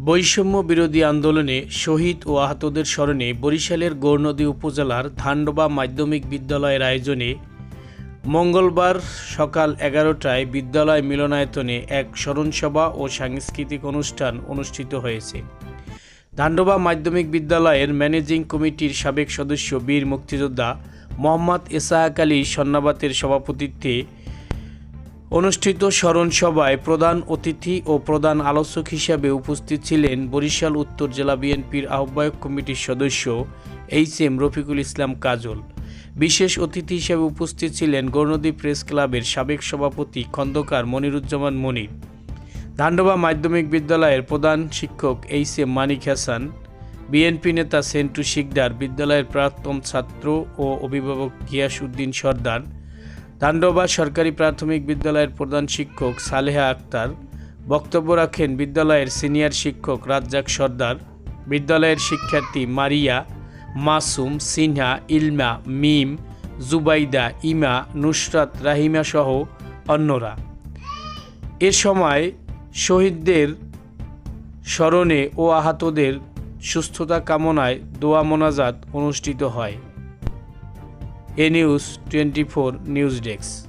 বৈষম্য বিরোধী আন্দোলনে শহীদ ও আহতদের স্মরণে বরিশালের গৌরনদী উপজেলার ধান্ডবা মাধ্যমিক বিদ্যালয়ের আয়োজনে মঙ্গলবার সকাল এগারোটায় বিদ্যালয় মিলনায়তনে এক স্মরণসভা ও সাংস্কৃতিক অনুষ্ঠান অনুষ্ঠিত হয়েছে। ধান্ডবা মাধ্যমিক বিদ্যালয়ের ম্যানেজিং কমিটির সাবেক সদস্য বীর মুক্তিযোদ্ধা মোহাম্মদ এসাহাক আলী সন্নাবাতের সভাপতিত্বে অনুষ্ঠিত স্মরণ সভায় প্রধান অতিথি ও প্রধান আলোচক হিসাবে উপস্থিত ছিলেন বরিশাল, উত্তর জেলা বিএনপির আহ্বায়ক কমিটির সদস্য এইচ এম রফিকুল ইসলাম কাজল। বিশেষ অতিথি হিসেবে উপস্থিত ছিলেন গৌরনদী প্রেস ক্লাবের সাবেক সভাপতি খন্দকার মনিরুজ্জামান মনির। ধান্ডবা মাধ্যমিক বিদ্যালয়ের প্রধান শিক্ষক H M Manik Hasan, BNP নেতা সেন্টু শিকদার, বিদ্যালয়ের প্রাক্তন ছাত্র ও অভিভাবক গিয়াস উদ্দিন সর্দার তাণ্ডবা সরকারি প্রাথমিক বিদ্যালয়ের প্রধান শিক্ষক সালেহা আক্তার, বক্তব্য রাখেন বিদ্যালয়ের সিনিয়র শিক্ষক রাজ্জাক সর্দার, বিদ্যালয়ের শিক্ষার্থী মারিয়া, মাসুম, সিনহা, ইলমা, মিম, জুবাইদা, ইমা, নুসরাত, রাহিমা সহ অন্যরা। এ সময় শহীদদের স্মরণে ও আহতদের সুস্থতা কামনায় দোয়া মোনাজাত অনুষ্ঠিত হয়। এ news twenty four news desk